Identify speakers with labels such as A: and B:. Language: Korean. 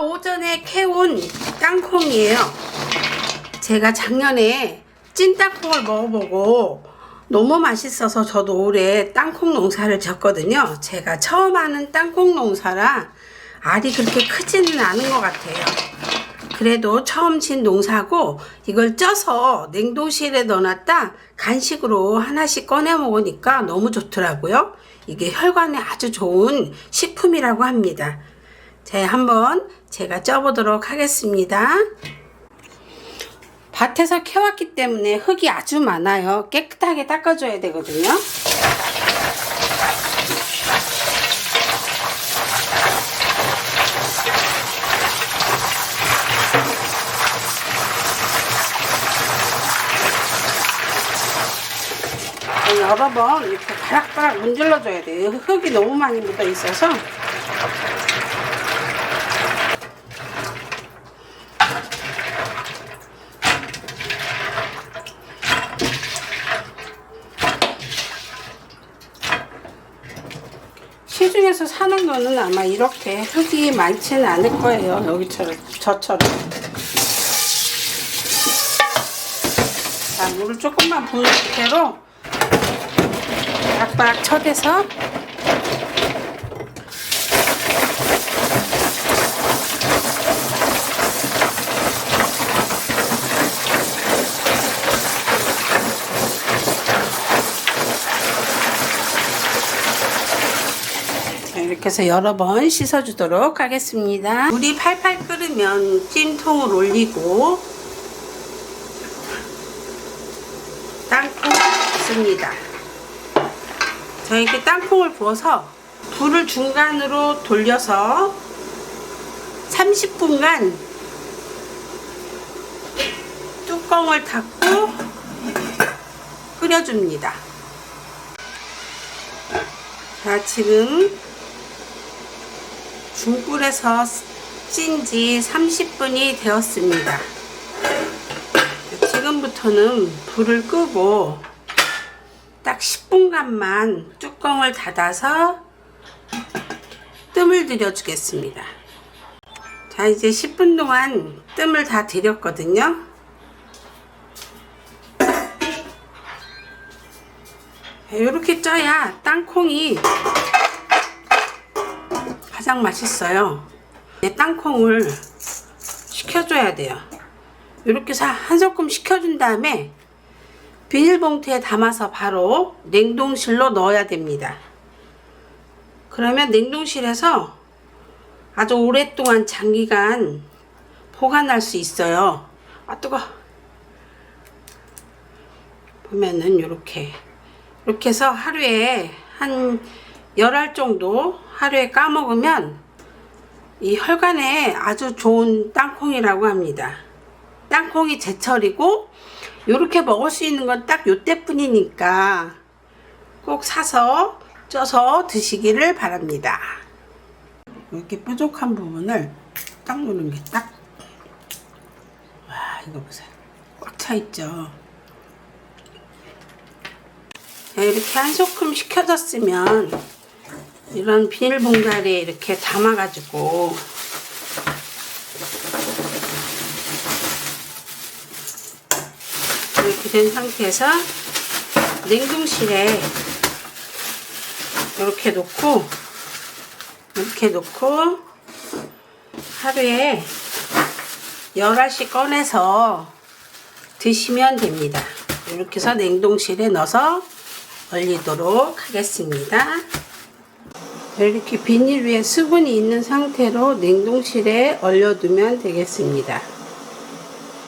A: 오전에 캐온 땅콩이에요. 제가 작년에 찐 땅콩을 먹어보고 너무 맛있어서 저도 올해 땅콩 농사를 졌거든요. 제가 처음 하는 땅콩 농사라 알이 그렇게 크지는 않은 것 같아요. 그래도 처음 진 농사고 이걸 쪄서 냉동실에 넣어놨다 간식으로 하나씩 꺼내 먹으니까 너무 좋더라고요. 이게 혈관에 아주 좋은 식품이라고 합니다. 자, 한번 제가 쪄보도록 하겠습니다. 밭에서 캐왔기 때문에 흙이 아주 많아요. 깨끗하게 닦아줘야 되거든요. 여러 번 이렇게 바락바락 문질러줘야 돼요. 흙이 너무 많이 묻어 있어서. 시중에서 사는 거는 아마 이렇게 흙이 많지는 않을 거예요. 여기처럼, 저처럼. 자, 물을 조금만 부은 상태로 쳐대서 자, 이렇게 해서 여러 번 씻어주도록 하겠습니다. 물이 팔팔 끓으면 찜통을 올리고 땅콩 씁니다. 자, 이렇게 땅콩을 부어서 불을 중간으로 돌려서 30분간 뚜껑을 닫고 끓여줍니다. 자, 지금 중불에서 찐 지 30분이 되었습니다. 지금부터는 불을 끄고 딱 10분간만 뚜껑을 닫아서 뜸을 들여 주겠습니다. 자, 이제 10분 동안 뜸을 다 들였거든요. 이렇게 쪄야 땅콩이 가장 맛있어요. 이 땅콩을 식혀줘야 돼요. 이렇게 한 소끔 식혀준 다음에 비닐봉투에 담아서 바로 냉동실로 넣어야 됩니다. 그러면 냉동실에서 아주 오랫동안 장기간 보관할 수 있어요. 아 뜨거. 보면은 이렇게 이렇게 해서 하루에 한 열 알 정도 하루에 까먹으면 이 혈관에 아주 좋은 땅콩이라고 합니다. 땅콩이 제철이고 이렇게 먹을 수 있는 건 딱 요때뿐이니까 꼭 사서 쪄서 드시기를 바랍니다. 이렇게 뾰족한 부분을 딱 누는 게 딱. 와, 이거 보세요. 꽉 차 있죠. 자, 이렇게 한 소끔 식혀졌으면 이런 비닐봉다리에 이렇게 담아가지고 이렇게 된 상태에서 냉동실에 이렇게 놓고 이렇게 놓고 하루에 열알씩 꺼내서 드시면 됩니다. 이렇게 해서 냉동실에 넣어서 얼리도록 하겠습니다. 이렇게 비닐 위에 수분이 있는 상태로 냉동실에 얼려두면 되겠습니다.